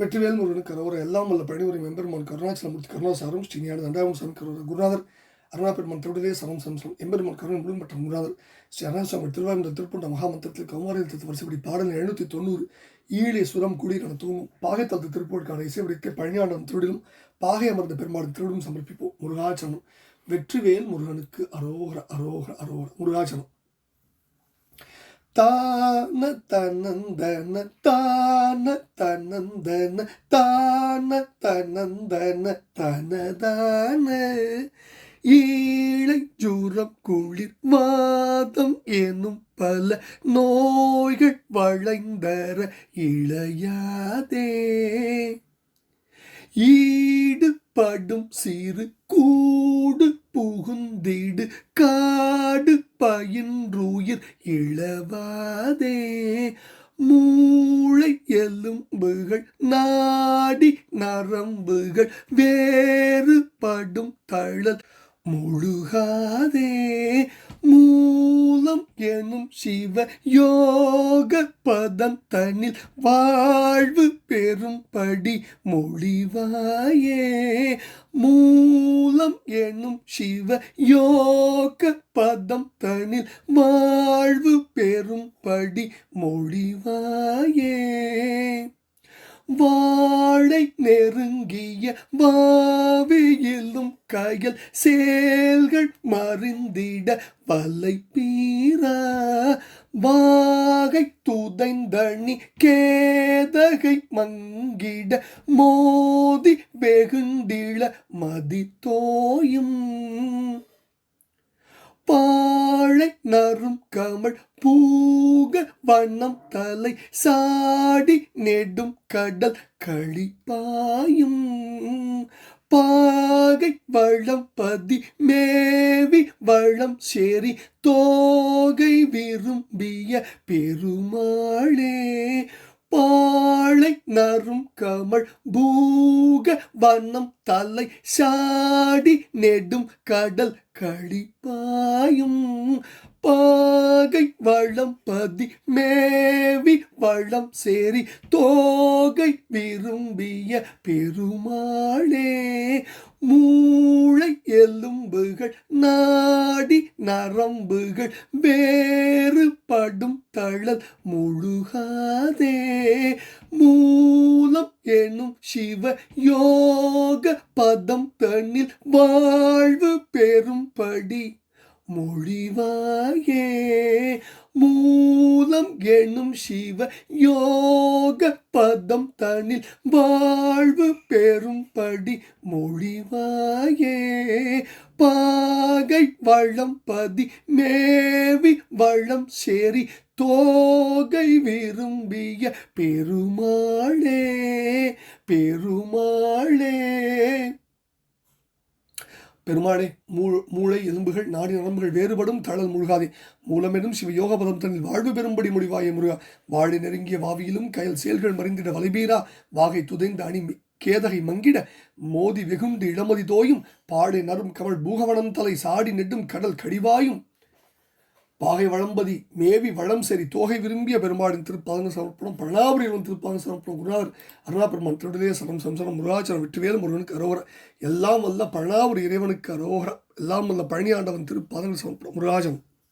வெற்றிவேல் முருகன் கரோர எல்லாம் வல்ல பழனிவரை மெம்பெருமான் கருணாச்சலமூர்த்தி கருணாசாரம் ஸ்ரீஞான தண்டாயம் சாமி கரோர குருநாதர் அருணாபெருமான் திருடலே சரம் சம்சம் எம்பெருமான் கருணன் முழு மற்றும் குருநாதர் ஸ்ரீ அருணாசாமி திருவாரூர் திருப்பண்ட மகாமந்திரத்தில் கௌமாரியில் தத்து வரிசைப்படி பாடல் எழுநூற்றி தொண்ணூறு ஈழே சுரம் குடிகன தூங்கும் பாகைத்தத்து திருப்பூருக்கான இசைவடிக்க பழனியாண்டம் திருடிலும் பாகை அமர்ந்த பெருமாள் திருடும் சமர்ப்பிப்போம். முருகாச்சனம் வெற்றிவேல் முருகனுக்கு அரோகர அரோகர அரோகர. முருகாச்சனம் தான தனந்தன தான தனந்தன தான தனந்தன தனதான. ஈழை ஜூரம் குளிர் மாதம் எனும் பல நோய்கள் வளைந்தர இளையாதே. ஈடுபடும் சிறு கூடு புகுந்திடு காடு பயின்றுயிர் இளவாதே. மூளை எலும்புகள் நாடி நரம்புகள் வேறுபடும் தழல் முழுகாதே. மூலம் எனும் சிவ யோக பதம் தனில் வாழ்வு பெறும்படி மொழிவாயே. மூலம் எனும் சிவ யோக பதம் தனில் வாழ்வு பெறும்படி மொழிவாய். வாழை நெருங்கிய வாவியிலும் கயல் சேல்கள் மறிந்திட வலை பீரா. வாகை துதைந்தணி கேதகை மங்கிட மோதி வெகுண்டிள மதித்தோயும். பாழை நறும் கமல் பூக வண்ணம் தலை சாடி நெடும் கடல் கழிப்பாயும் பாகை வளம் பதி மேவி வளம் சேரி தோகை விரும்பிய பெருமாளே பா நறும் கமல் பூக வண்ணம் தலை சாடி நெடும் கடல் கழிப்பாயும் பாகை வளம் பதி மேவி வளம் சேரி தோகை விரும்பிய பெருமாளே மூ எலும்புகள் நாடி நரம்புகள் வேறுபடும் தழல் முழுகாதே. மூலம் எனும் சிவ யோக பதம் தன்னில் வாழ்வு பெறும்படி மொழிவாயே. மூ மூலம் எனும் சிவ யோக பதம் தனில் வாழ்வு பெறும்படி மொழிவாயே. பாகை வளம் பதி மேவி வளம் சேரி தோகை விரும்பிய பெருமாளே பெருமாளே. பெருமானே மூ மூளை எலும்புகள் நாடி நரம்புகள் வேறுபடும் தழல் முழுகாதே. மூலமெனும் சிவ யோகபதம் தன்னில் வாழ்வு பெறும்படி முடிவாய முருகா. வாழை நெருங்கிய வாவியிலும் கயல் செயல்கள் மறைந்திட வலைபீரா. வாகை துதைந்த அணி மி- கேதகை மங்கிட. மோதி வெகுண்டு இளமதி தோயும். பாடை நரும் கவள் பூகவனம் தலை சாடி நெட்டும் கடல் கடிவாயும். பாகை வளம்பதி மேவி வளம் சரி தோகை விரும்பிய பெருமாடின் திருப்பாதங்க சமர்ப்பணம் பழனாபுரியிலும் திருப்பாதங்க சமர்ப்பணம் குருநாதர் அருணா பெருமான் திருடலே சரம் சம்சரம் முருகாச்சரம் வெற்றிவேல் முருகனுக்கு அரோகர. எல்லாம் வல்ல பழனாபுரி இறைவனுக்கு அரோகர. எல்லாம் வல்ல பழனி ஆண்டவன் திருப்பாதங்க சமர்ப்பணம் முருகாச்சரம்